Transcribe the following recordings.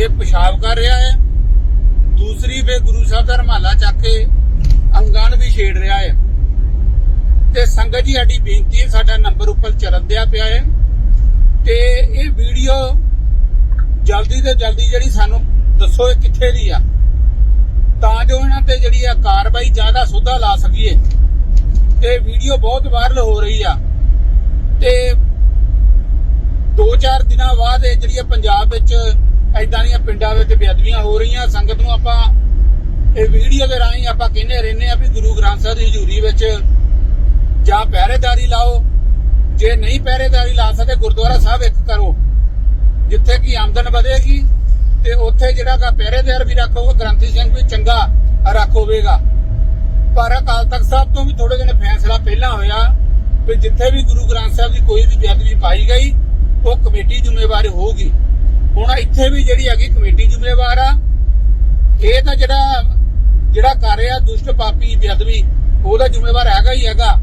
ਇਹ ਪਿਸ਼ਾਬ ਕਰ ਰਿਹਾ ਹੈ। ਦੂਸਰੀ ਵੇ ਗੁਰੂ ਸਾਹਿਬ ਦਾ ਰਮਾਲਾ ਚੱਕ ਕੇ ਅੰਗਣ ਵੀ ਛੇੜ ਰਿਹਾ ਹੈ। ਤੇ ਸੰਗਤ ਜੀ, ਸਾਡੀ ਬੇਨਤੀ ਹੈ, ਸਾਡਾ ਨੰਬਰ ਉੱਪਰ ਚੱਲਣ ਦਿਆ ਪਿਆ ਹੈ। ਤੇ ਇਹ ਵੀਡੀਓ ਜਲਦੀ ਤੋਂ ਜਲਦੀ ਜਿਹੜੀ ਸਾਨੂੰ ਦੱਸੋ ਇਹ ਕਿੱਥੇ ਦੀ ਆ। ਤਾਂ ਜੋ ਇਹਨਾਂ ਤੇ ਜਿਹੜੀ ਆ ਕਾਰਵਾਈ ਜ਼ਿਆਦਾ ਸੁਧਾ ਲਾ ਸਕੀਏ। ਤੇ ਵੀਡੀਓ ਬਹੁਤ ਵਾਇਰਲ ਹੋ ਰਹੀ ਆ। ਤੇ 2-4 ਦਿਨਾਂ ਬਾਅਦ ਇਹ ਜਿਹੜੀ ਆ ਪੰਜਾਬ ਵਿੱਚ ਐਦਾਂ ਦੀਆਂ ਪਿੰਡਾਂ ਵਿੱਚ ਬੇਅਦਬੀਆਂ ਹੋ ਰਹੀਆਂ, ਸੰਗਤ ਨੂੰ ਆਪਾਂ ਇਹ ਵੀਡੀਓ ਦੇ ਰਾਹੀਂ ਆਪਾਂ ਕਹਿੰਦੇ ਰਹਿੰਦੇ ਆ ਵੀ ਗੁਰੂ ਗ੍ਰੰਥ ਸਾਹਿਬ ਦੀ ਹਜ਼ੂਰੀ ਵਿੱਚ ਜਾਂ ਪਹਿਰੇਦਾਰੀ ਲਾਓ, ਜੇ ਨਹੀਂ ਪਹਿਰੇਦਾਰੀ ਲਾ ਸਕਦੇ, ਗੁਰਦੁਆਰਾ ਸਾਹਿਬ ਇੱਕ ਕਰੋ, ਜਿੱਥੇ ਕੀ ਆਮਦਨ ਵਧੇਗੀ ਤੇ ਉੱਥੇ ਜਿਹੜਾ ਗਾ ਪਹਿਰੇਦਾਰ ਵੀ ਰੱਖੋ ਗ੍ਰੰਥੀ ਸਿੰਘ ਵੀ ਚੰਗਾ ਰੱਖ ਹੋਵੇਗਾ। ਪਰ ਅਕਾਲ ਤਖਤ ਸਾਹਿਬ ਤੋਂ ਵੀ ਥੋੜੇ ਦਿਨ ਫੈਸਲਾ ਪਹਿਲਾਂ ਹੋਇਆ ਵੀ ਜਿੱਥੇ ਵੀ ਗੁਰੂ ਗ੍ਰੰਥ ਸਾਹਿਬ ਦੀ ਕੋਈ ਵੀ ਬੇਅਦਬੀ ਪਾਈ ਗਈ, ਉਹ ਕਮੇਟੀ ਜ਼ਿੰਮੇਵਾਰ ਹੋਊਗੀ। ਹੁਣ ਇੱਥੇ ਵੀ ਜਿਹੜੀ ਹੈਗੀ ਕਮੇਟੀ ਜ਼ਿੰਮੇਵਾਰ ਆ। ਇਹ ਤਾਂ ਜਿਹੜਾ ਜਿਹੜਾ ਕਰ ਰਿਹਾ ਦੁਸ਼ਟ ਪਾਪੀ ਬੇਅਦਬੀ ਉਹਦਾ ਜ਼ਿੰਮੇਵਾਰ ਹੈਗਾ ਹੀ ਹੈਗਾ।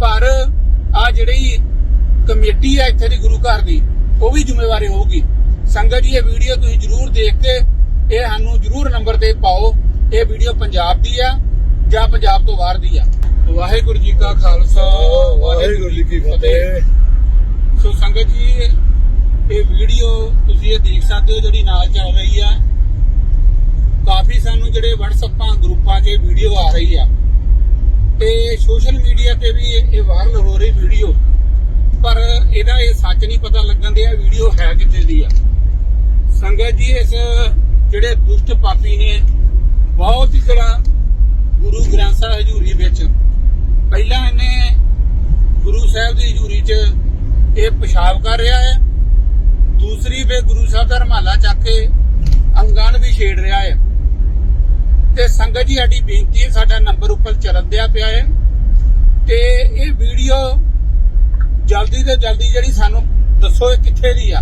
ਪਰ ਆ ਜਿਹੜੀ ਕਮੇਟੀ ਹੈ ਇੱਥੇ ਦੀ ਗੁਰੂ ਘਰ ਦੀ ਉਹ ਵੀ ਜ਼ਿੰਮੇਵਾਰੀ ਹੋਊਗੀ। ਸੰਗਤ ਜੀ ਇਹ ਵੀਡੀਓ ਤੁਸੀਂ ਜਰੂਰ ਦੇਖ ਕੇ ਇਹ ਸਾਨੂੰ ਜਰੂਰ ਨੰਬਰ ਤੇ ਪਾਓ। ਇਹ ਵੀਡੀਓ ਪੰਜਾਬ ਦੀ ਆ ਜਾਂ ਪੰਜਾਬ ਤੋਂ ਬਾਹਰ ਦੀ ਆ। ਵਾਹਿਗੁਰੂ ਜੀ ਕਾ ਖਾਲਸਾ ਵਾਹਿਗੁਰੂ ਜੀ ਕੀ ਫਤਿਹ। ਸੋ ਸੰਗਤ ਜੀ ਤੁਸੀਂ ਇਹ ਦੇਖ ਸਕਦੇ ਹੋ ਜਿਹੜੀ ਨਾਲ ਚੱਲ ਰਹੀ ਆ। ਕਾਫੀ ਸਾਨੂੰ ਜਿਹੜੇ WhatsAppaਂ ਗਰੁੱਪਾਂ 'ਚ ਵੀਡੀਓ ਆ ਰਹੀ ਆ। ਤੇ ਸੋਸ਼ਲ ਮੀਡੀਆ ਤੇ ਵੀ ਇਹ ਵਾਇਰਲ ਹੋ ਰਹੀ ਵੀਡੀਓ ਪਰ ਇਹਦਾ ਇਹ ਸੱਚ ਨਹੀਂ ਪਤਾ ਲੱਗਣ ਦਿਆ ਵੀਡੀਓ ਹੈ ਕਿੱਥੇ ਦੀ ਆ। ਸੰਗਤ ਜੀ, ਇਸ ਜਿਹੜੇ ਦੁਸ਼ਟ ਪਾਪੀ ਨੇ, ਬਹੁਤ ਹੀ ਜਿਹੜਾ ਗੁਰੂ ਗ੍ਰੰਥ ਸਾਹਿਬ ਹਜ਼ੂਰੀ ਵਿੱਚ ਪਹਿਲਾਂ ਇਹਨੇ ਗੁਰੂ ਸਾਹਿਬ ਦੀ ਹਜ਼ੂਰੀ 'ਚ ਇਹ ਪਿਸ਼ਾਬ ਕਰ ਰਿਹਾ ਹੈ। ਗੁਰੂ ਚੱਕ ਕੇ ਅੰਗਣ ਵੀ ਛੇੜ ਰਿਹਾ ਹੈ। ਤੇ ਸੰਗਤ ਜੀ, ਸਾਡੀ ਬੇਨਤੀ ਹੈ, ਸਾਡਾ ਨੰਬਰ ਉੱਪਰ ਚੱਲਣ ਪਿਆ ਹੈ। ਤੇ ਇਹ ਵੀਡੀਓ ਜਲਦੀ ਤੋਂ ਜਲਦੀ ਜਿਹੜੀ ਸਾਨੂੰ ਦੱਸੋ ਇਹ ਕਿੱਥੇ ਦੀ ਆ।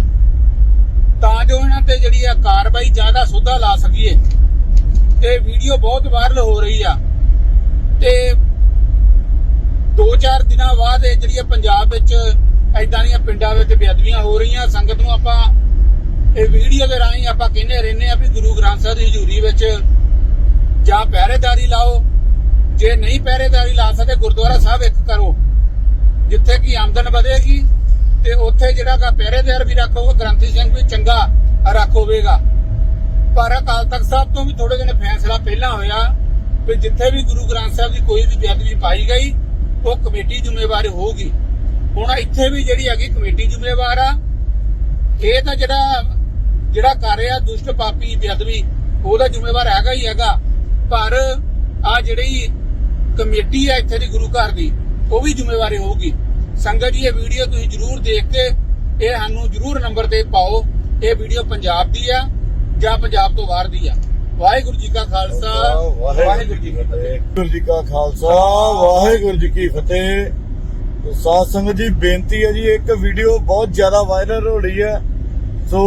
ਤਾਂ ਜੋ ਇਹਨਾਂ ਤੇ ਜਿਹੜੀ ਆ ਕਾਰਵਾਈ ਜ਼ਿਆਦਾ ਸੁਧਾ ਲਾ ਸਕੀਏ। ਤੇ ਵੀਡੀਓ ਬਹੁਤ ਵਾਇਰਲ ਹੋ ਰਹੀ ਆ। ਤੇ 2-4 ਦਿਨਾਂ ਬਾਅਦ ਇਹ ਜਿਹੜੀ ਆ ਪੰਜਾਬ ਵਿੱਚ ਐਦਾਂ ਦੀਆਂ ਪਿੰਡਾਂ ਵਿੱਚ ਬੇਅਦਬੀਆਂ ਹੋ ਰਹੀਆਂ, ਸੰਗਤ ਨੂੰ ਆਪਾਂ ਇਹ ਵੀਡੀਓ ਦੇ ਰਾਹੀਂ ਆਪਾਂ ਕਹਿੰਦੇ ਰਹਿੰਦੇ ਆ ਵੀ ਗੁਰੂ ਗ੍ਰੰਥ ਸਾਹਿਬ ਦੀ ਹਜ਼ੂਰੀ ਵਿੱਚ ਜਾਂ ਪਹਿਰੇਦਾਰੀ ਲਾਓ, ਜੇ ਨਹੀਂ ਪਹਿਰੇਦਾਰੀ ਲਾ ਸਕਦੇ ਗੁਰਦੁਆਰਾ ਸਾਹਿਬ ਇੱਕ ਕਰੋ, ਜਿੱਥੇ ਕੀ ਆਮਦਨ ਵਧੇਗੀ ਤੇ ਉੱਥੇ ਜਿਹੜਾ ਗਾ ਪਹਿਰੇਦਾਰ ਵੀ ਰੱਖੋਗੇ, ਗ੍ਰੰਥੀ ਸਿੰਘ ਵੀ ਚੰਗਾ ਰੱਖ ਹੋਵੇਗਾ। ਪਰ ਅਕਾਲ ਤਖਤ ਸਾਹਿਬ ਤੋਂ ਵੀ ਥੋੜੇ ਦਿਨ ਫੈਸਲਾ ਪਹਿਲਾਂ ਹੋਇਆ ਵੀ ਜਿੱਥੇ ਵੀ ਗੁਰੂ ਗ੍ਰੰਥ ਸਾਹਿਬ ਦੀ ਕੋਈ ਵੀ ਬੇਅਦਬੀ ਪਾਈ ਗਈ, ਉਹ ਕਮੇਟੀ ਜ਼ਿੰਮੇਵਾਰ ਹੋਊਗੀ। ਹੁਣ ਇੱਥੇ ਵੀ ਜਿਹੜੀ ਹੈਗੀ ਕਮੇਟੀ ਜ਼ਿੰਮੇਵਾਰ ਆ, ਇਹ ਤਾਂ ਜਿਹੜਾ ਜਿਹੜਾ ਕਰ ਰਿਹਾ ਦੁਸ਼ਟ ਪਾਪੀ ਬੇਅਦਬੀ, ਉਹਦਾ ਜ਼ਿੰਮੇਵਾਰ ਹੈਗਾ ਹੀ ਹੈਗਾ। ਪਰ ਆ ਜਿਹੜੀ ਕਮੇਟੀ ਹੈ ਇੱਥੇ ਦੀ ਗੁਰੂ ਘਰ ਦੀ, ਉਹ ਵੀ ਜ਼ਿੰਮੇਵਾਰੀ ਹੋਊਗੀ। ਸੰਗਤ ਜੀ, ਇਹ ਵੀਡੀਓ ਤੁਸੀਂ ਜਰੂਰ ਦੇਖ ਕੇ ਇਹ ਸਾਨੂੰ ਜਰੂਰ ਨੰਬਰ ਤੇ ਪਾਓ। ਇਹ ਵੀਡੀਓ ਪੰਜਾਬ ਦੀ ਆ ਜਾਂ ਪੰਜਾਬ ਤੋਂ ਬਾਹਰ ਦੀ ਆ। ਵਾਹਿਗੁਰੂ ਜੀ ਕਾ ਖਾਲਸਾ। ਵਾਹਿਗੁਰੂ ਜੀ ਕੀ ਫਤਿਹ। ਵਾਹਿਗੁਰੂ ਜੀ ਕਾ ਖਾਲਸਾ। ਵਾਹਿਗੁਰੂ ਜੀ ਕੀ ਫਤਿਹ। ਸਾਧ ਸੰਗਤ ਜੀ, ਬੇਨਤੀ ਹੈ ਜੀ, ਇੱਕ ਵੀਡੀਓ ਬਹੁਤ ਜ਼ਿਆਦਾ ਵਾਇਰਲ ਹੋ ਰਹੀ ਹੈ। ਸੋ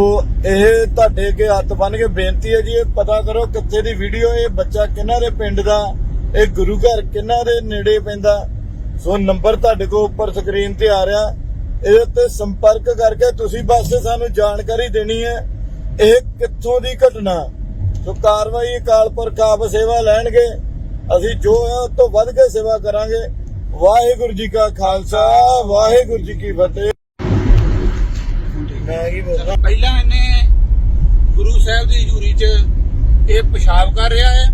ਇਹ ਤੁਹਾਡੇ ਅੱਗੇ ਹੱਥ ਬੰਨ ਕੇ ਬੇਨਤੀ ਹੈ ਜੀ, ਇਹ ਪਤਾ ਕਰੋ ਕਿੱਥੇ ਦੀ ਵੀਡੀਓ ਇਹ ਬੱਚਾ ਕਿਹਨਾਂ ਦੇ ਪਿੰਡ ਦਾ, ਇਹ ਗੁਰੂ ਘਰ ਕਿਹਨਾਂ ਦੇ ਨੇੜੇ ਪੈਂਦਾ। ਸੋ ਨੰਬਰ ਤੁਹਾਡੇ ਕੋਲ ਉੱਪਰ ਸਕਰੀਨ ਤੇ ਆ ਰਿਹਾ। ਇਹਦੇ ਉੱਤੇ ਸੰਪਰਕ ਕਰਕੇ ਤੁਸੀਂ ਬਸ ਸਾਨੂੰ ਜਾਣਕਾਰੀ ਦੇਣੀ ਹੈ, ਇਹ ਕਿੱਥੋਂ ਦੀ ਘਟਨਾ। ਸੋ ਕਾਰਵਾਈ ਅਕਾਲ ਪੁਰਖ ਆਪ ਸੇਵਾ ਲੈਣਗੇ। ਅਸੀਂ ਜੋ ਹੈ ਉਸ ਤੋਂ ਵੱਧ ਕੇ ਸੇਵਾ ਕਰਾਂਗੇ। ਵਾਹਿਗੁਰੂ ਜੀ ਕਾ ਖਾਲਸਾ, ਵਾਹਿਗੁਰੂ ਜੀ ਕੀ ਫਤਿਹ। ਮੈਂ ਕੀ ਬੋਲਦਾ? ਪਹਿਲਾਂ ਇਹਨੇ ਗੁਰੂ ਸਾਹਿਬ ਦੀ ਹਜ਼ੂਰੀ 'ਚ ਇਹ ਪਿਸ਼ਾਬ ਕਰ ਰਿਹਾ ਹੈ।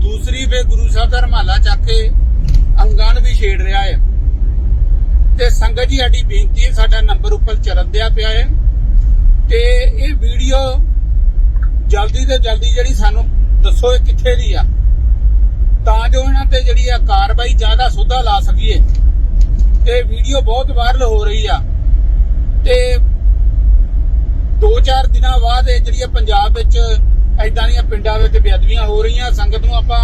ਦੂਸਰੀ ਵੇ ਗੁਰੂ ਸਾਹਿਬ ਦਾ ਰਮਾਲਾ ਚੱਕ ਕੇ ਅੰਗਣ ਵੀ ਛੇੜ ਰਿਹਾ ਹੈ। ਤੇ ਸੰਗਤ ਜੀ, ਸਾਡੀ ਬੇਨਤੀ ਹੈ, ਸਾਡਾ ਨੰਬਰ ਉੱਪਰ ਚੱਲਣ ਦਿਆ ਪਿਆ ਹੈ। ਤੇ ਇਹ ਵੀਡੀਓ ਜਲਦੀ ਤੋਂ ਜਲਦੀ ਜਿਹੜੀ ਸਾਨੂੰ ਦੱਸੋ ਇਹ ਕਿੱਥੇ ਦੀ ਆ। ਤਾਂ ਜੋ ਇਹਨਾਂ ਤੇ ਜਿਹੜੀ ਆ ਕਾਰਵਾਈ ਜ਼ਿਆਦਾ ਸੁਧਾ ਲਾ ਸਕੀਏ। ਤੇ ਵੀਡੀਓ ਬਹੁਤ ਵਾਇਰਲ ਹੋ ਰਹੀ ਆ। ਤੇ 2-4 ਦਿਨਾਂ ਬਾਅਦ ਇਹ ਜਿਹੜੀ ਪੰਜਾਬ ਵਿੱਚ ਐਦਾਂ ਦੀਆਂ ਪਿੰਡਾਂ ਵਿੱਚ ਬੇਅਦਬੀਆਂ ਹੋ ਰਹੀਆਂ, ਸੰਗਤ ਨੂੰ ਆਪਾਂ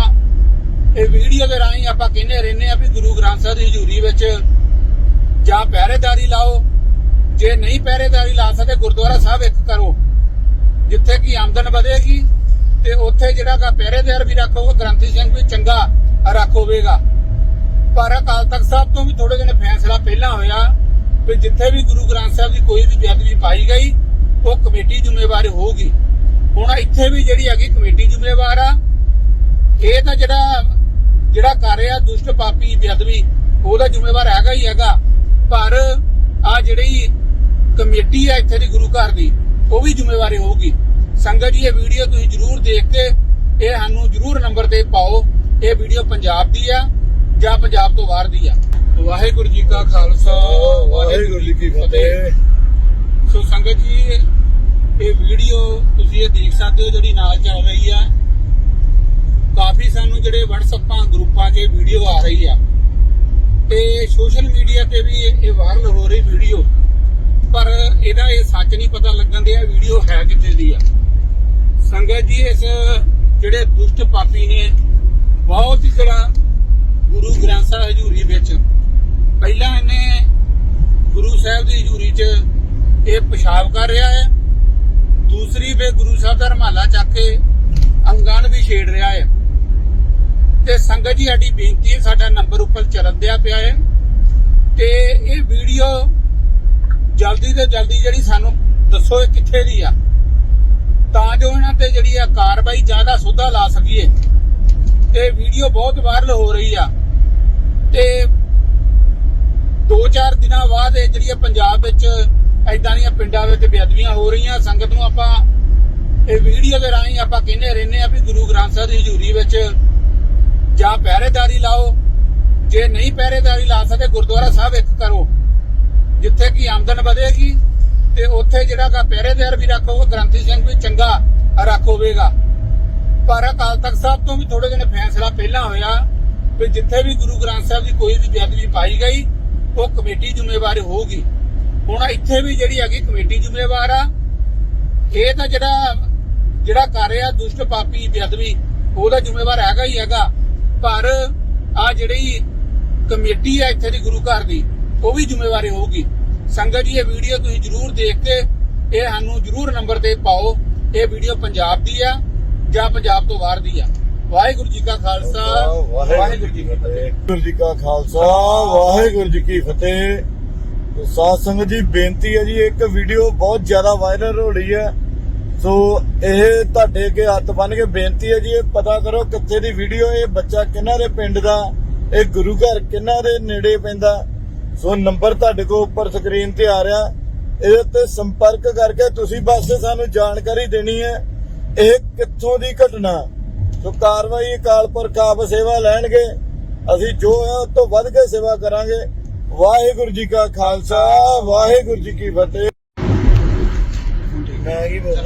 ਇਹ ਵੀਡੀਓ ਦੇ ਰਾਹੀਂ ਆਪਾਂ ਕਹਿੰਦੇ ਰਹਿੰਦੇ ਆ ਵੀ ਗੁਰੂ ਗ੍ਰੰਥ ਸਾਹਿਬ ਦੀ ਹਜ਼ੂਰੀ ਵਿੱਚ ਜਾਂ ਪਹਿਰੇਦਾਰੀ ਲਾਓ, ਜੇ ਨਹੀਂ ਪਹਿਰੇਦਾਰੀ ਲਾ ਸਕਦੇ ਗੁਰਦੁਆਰਾ ਸਾਹਿਬ ਇੱਕ ਕਰੋ, ਜਿੱਥੇ ਕੀ ਆਮਦਨ ਵਧੇਗੀ ਤੇ ਉੱਥੇ ਜਿਹੜਾ ਗਾ ਪਹਿਰੇਦਾਰ ਵੀ ਰੱਖੋ ਗ੍ਰੰਥੀ ਸਿੰਘ ਵੀ ਚੰਗਾ ਰੱਖ ਹੋਵੇਗਾ। ਪਰ ਅਕਾਲ ਤਖਤ ਸਾਹਿਬ ਤੋਂ ਵੀ ਥੋੜੇ ਦਿਨ ਫੈਸਲਾ ਪਹਿਲਾਂ ਹੋਇਆ ਵੀ ਜਿੱਥੇ ਵੀ ਗੁਰੂ ਗ੍ਰੰਥ ਸਾਹਿਬ ਦੀ ਕੋਈ ਵੀ ਬੇਅਦਬੀ ਪਾਈ ਗਈ ਉਹ ਕਮੇਟੀ ਜ਼ਿੰਮੇਵਾਰ ਹੋਊਗੀ। ਹੁਣ ਇੱਥੇ ਵੀ ਜਿਹੜੀ ਹੈਗੀ ਕਮੇਟੀ ਜ਼ਿੰਮੇਵਾਰ ਆ ਇਹ ਤਾਂ ਜਿਹੜਾ ਜਿਹੜਾ ਕਰ ਰਿਹਾ ਦੁਸ਼ਟ ਪਾਪੀ ਬੇਅਦਬੀ ਉਹਦਾ ਜ਼ਿੰਮੇਵਾਰ ਹੈਗਾ ਹੀ ਹੈਗਾ। ਪਰ ਆ ਜਿਹੜੀ ਕਮੇਟੀ ਆ ਇੱਥੇ ਦੀ ਗੁਰੂ ਘਰ ਦੀ ਉਹ ਵੀ ਜ਼ਿੰਮੇਵਾਰੀ ਹੋਊਗੀ। ਸੰਗਤ ਜੀ ਇਹ ਵੀਡੀਓ ਤੁਸੀਂ ਜਰੂਰ ਦੇਖ ਕੇ ਇਹ ਸਾਨੂੰ ਜਰੂਰ ਨੰਬਰ ਤੇ ਪਾਓ। ਇਹ ਵੀਡੀਓ ਪੰਜਾਬ ਦੀ ਆ ਜਾਂ ਪੰਜਾਬ ਤੋਂ ਬਾਹਰ ਦੀ ਆ। ਵਾਹਿਗੁਰੂ ਜੀ ਕਾ ਖਾਲਸਾ ਵਾਹਿਗੁਰੂ ਜੀ ਕੀ ਫਤਿਹ। ਸੋ ਸੰਗਤ ਜੀ, ਇਹ ਵੀਡੀਓ ਤੁਸੀਂ ਇਹ ਦੇਖ ਸਕਦੇ ਹੋ ਜਿਹੜੀ ਨਾਲ ਚੱਲ ਰਹੀ ਆ। ਕਾਫੀ ਸਾਨੂੰ ਜਿਹੜੇ WhatsAppaਂ ਗਰੁੱਪਾਂ 'ਚ ਵੀਡੀਓ ਆ ਰਹੀ ਆ। ਤੇ ਸੋਸ਼ਲ ਮੀਡੀਆ ਤੇ ਵੀ ਇਹ ਵਾਇਰਲ ਹੋ ਰਹੀ ਵੀਡੀਓ। ਪਰ ਇਹਦਾ ਇਹ ਸੱਚ ਨਹੀਂ ਪਤਾ ਲੱਗਣ ਦਿਆ ਵੀਡੀਓ ਹੈ ਕਿੱਥੇ ਦੀ ਆ। ਸੰਗਤ ਜੀ, ਇਸ ਜਿਹੜੇ ਦੁਸ਼ਟ ਪਾਪੀ ਨੇ, ਬਹੁਤ ਹੀ ਜਿਹੜਾ ਗੁਰੂ ਗ੍ਰੰਥ ਸਾਹਿਬ ਹਜ਼ੂਰੀ ਵਿੱਚ, ਪਹਿਲਾਂ ਇਹਨੇ ਗੁਰੂ ਸਾਹਿਬ ਦੀ ਹਜ਼ੂਰੀ 'ਚ ਇਹ ਪਿਸ਼ਾਬ ਕਰ ਰਿਹਾ ਹੈ। ਦੂਸਰੀ ਵੇ ਗੁਰੂ ਸਾਹਿਬ ਦਾ ਰਮਾਲਾ ਚੱਕ ਕੇ ਅੰਗਣ ਵੀ ਛੇੜ ਰਿਹਾ ਹੈ। ਤੇ ਸੰਗਤ ਜੀ, ਸਾਡੀ ਬੇਨਤੀ ਹੈ, ਸਾਡਾ ਨੰਬਰ ਉੱਪਰ ਚੱਲਣ ਦਿਆ ਪਿਆ ਹੈ। ਤੇ ਇਹ ਵੀਡੀਓ ਜਲਦੀ ਤੋਂ ਜਲਦੀ ਜਿਹੜੀ ਸਾਨੂੰ ਦੱਸੋ ਇਹ ਕਿੱਥੇ ਦੀ ਆ। ਤਾਂ ਜੋ ਇਹਨਾਂ ਤੇ ਜਿਹੜੀ ਆ ਕਾਰਵਾਈ ਜ਼ਿਆਦਾ ਸੁਧਾ ਲਾ ਸਕੀਏ। ਤੇ ਵੀਡੀਓ ਬਹੁਤ ਵਾਇਰਲ ਹੋ ਰਹੀ ਆ। ਤੇ ਦੋ ਚਾਰ ਦਿਨਾਂ ਬਾਅਦ ਇਹ ਜਿਹੜੀ ਆ ਪੰਜਾਬ ਵਿੱਚ ਐਦਾਂ ਦੀਆਂ ਪਿੰਡਾਂ ਵਿੱਚ ਬੇਅਦਬੀਆਂ ਹੋ ਰਹੀਆਂ, ਸੰਗਤ ਨੂੰ ਆਪਾਂ ਇਹ ਵੀਡੀਓ ਦੇ ਰਾਹੀਂ ਆਪਾਂ ਕਹਿੰਦੇ ਰਹਿੰਦੇ ਆ ਵੀ ਗੁਰੂ ਗ੍ਰੰਥ ਸਾਹਿਬ ਦੀ ਹਜ਼ੂਰੀ ਵਿੱਚ ਜਾਂ ਪਹਿਰੇਦਾਰੀ ਲਾਓ, ਜੇ ਨਹੀਂ ਪਹਿਰੇਦਾਰੀ ਲਾ ਸਕਦੇ, ਗੁਰਦੁਆਰਾ ਸਾਹਿਬ ਇੱਕ ਕਰੋ, ਜਿੱਥੇ ਕੀ ਆਮਦਨ ਵਧੇਗੀ ਤੇ ਉੱਥੇ ਜਿਹੜਾ ਗਾ ਪਹਿਰੇਦਾਰ ਵੀ ਰੱਖੋ ਗ੍ਰੰਥੀ ਸਿੰਘ ਵੀ ਚੰਗਾ ਰੱਖੋਵੇਗਾ ਪਰ ਅਕਾਲ ਤਖਤ ਸਾਹਿਬ ਤੋਂ ਵੀ ਥੋੜੇ ਦਿਨ ਫੈਸਲਾ ਪਹਿਲਾਂ ਹੋਇਆ ਵੀ ਜਿੱਥੇ ਵੀ ਗੁਰੂ ਗ੍ਰੰਥ ਸਾਹਿਬ ਦੀ ਕੋਈ ਵੀ ਬੇਅਦਬੀ ਪਾਈ ਗਈ, ਉਹ ਕਮੇਟੀ ਜ਼ਿੰਮੇਵਾਰ ਹੋਊਗੀ। ਹੁਣ ਇੱਥੇ ਵੀ ਜਿਹੜੀ ਹੈਗੀ ਕਮੇਟੀ ਜ਼ਿੰਮੇਵਾਰ ਆ। ਇਹ ਤਾਂ ਜਿਹੜਾ ਜਿਹੜਾ ਕਰ ਰਿਹਾ ਦੁਸ਼ਟ ਪਾਪੀ ਬੇਅਦਬੀ ਉਹਦਾ ਜ਼ਿੰਮੇਵਾਰ ਹੈਗਾ ਹੀ ਹੈਗਾ। ਪਰ ਆ ਜਿਹੜੀ ਕਮੇਟੀ ਆ ਇੱਥੇ ਦੀ ਗੁਰੂ ਘਰ ਦੀ ਉਹ ਵੀ ਜ਼ਿੰਮੇਵਾਰੀ ਹੋਊਗੀ। ਸੰਗਤ ਜੀ ਇਹ ਵੀਡੀਓ ਤੁਸੀਂ ਜਰੂਰ ਦੇਖ ਕੇ ਇਹ ਸਾਨੂੰ ਜਰੂਰ ਨੰਬਰ ਤੇ ਪਾਓ। ਇਹ ਵੀਡੀਓ ਪੰਜਾਬ ਦੀ ਆ ਜਾਂ ਪੰਜਾਬ ਤੋਂ ਬਾਹਰ ਦੀ ਆ। ਵਾਹਿਗੁਰੂ ਜੀ ਕਾ ਖਾਲਸਾ। ਵਾਹਿਗੁਰੂ ਜੀ ਕੀ ਫਤਿਹ। ਵਾਹਿਗੁਰੂ ਜੀ ਕਾ ਖਾਲਸਾ। ਵਾਹਿਗੁਰੂ ਜੀ ਕੀ ਫਤਿਹ। ਸਾਧ ਸੰਗਤ ਜੀ, ਬੇਨਤੀ ਹੈ ਜੀ, ਇੱਕ ਵੀਡੀਓ ਬਹੁਤ ਜ਼ਿਆਦਾ ਵਾਇਰਲ ਹੋ ਰਹੀ ਹੈ। ਸੋ ਇਹ ਤੁਹਾਡੇ ਅੱਗੇ ਹੱਥ ਬੰਨ ਕੇ ਬੇਨਤੀ ਹੈ ਜੀ, ਇਹ ਪਤਾ ਕਰੋ ਕਿੱਥੇ ਦੀ ਵੀਡੀਓ ਇਹ ਬੱਚਾ ਕਿਹਨਾਂ ਦੇ ਪਿੰਡ ਦਾ, ਇਹ ਗੁਰੂ ਘਰ ਕਿਹਨਾਂ ਦੇ ਨੇੜੇ ਪੈਂਦਾ। ਸੋ ਨੰਬਰ ਤੁਹਾਡੇ ਕੋਲ ਉੱਪਰ ਸਕਰੀਨ ਤੇ ਆ ਰਿਹਾ। ਇਹਦੇ ਉੱਤੇ ਸੰਪਰਕ ਕਰਕੇ ਤੁਸੀਂ ਬਸ ਸਾਨੂੰ ਜਾਣਕਾਰੀ ਦੇਣੀ ਹੈ, ਇਹ ਕਿੱਥੋਂ ਦੀ ਘਟਨਾ। ਸੋ ਕਾਰਵਾਈ ਅਕਾਲ ਪੁਰਖ ਆਪ ਸੇਵਾ ਲੈਣਗੇ। ਅਸੀਂ ਜੋ ਹੈ, ਉਸ ਤੋਂ ਵੱਧ ਕੇ ਸੇਵਾ ਕਰਾਂਗੇ। ਵਾਹਿਗੁਰੂ ਜੀ ਕਾ ਖਾਲਸਾ ਵਾਹਿਗੁਰੂ ਜੀ ਕੀ ਫਤਿਹ। ਮੈਂ ਕੀ ਬੋਲਦਾ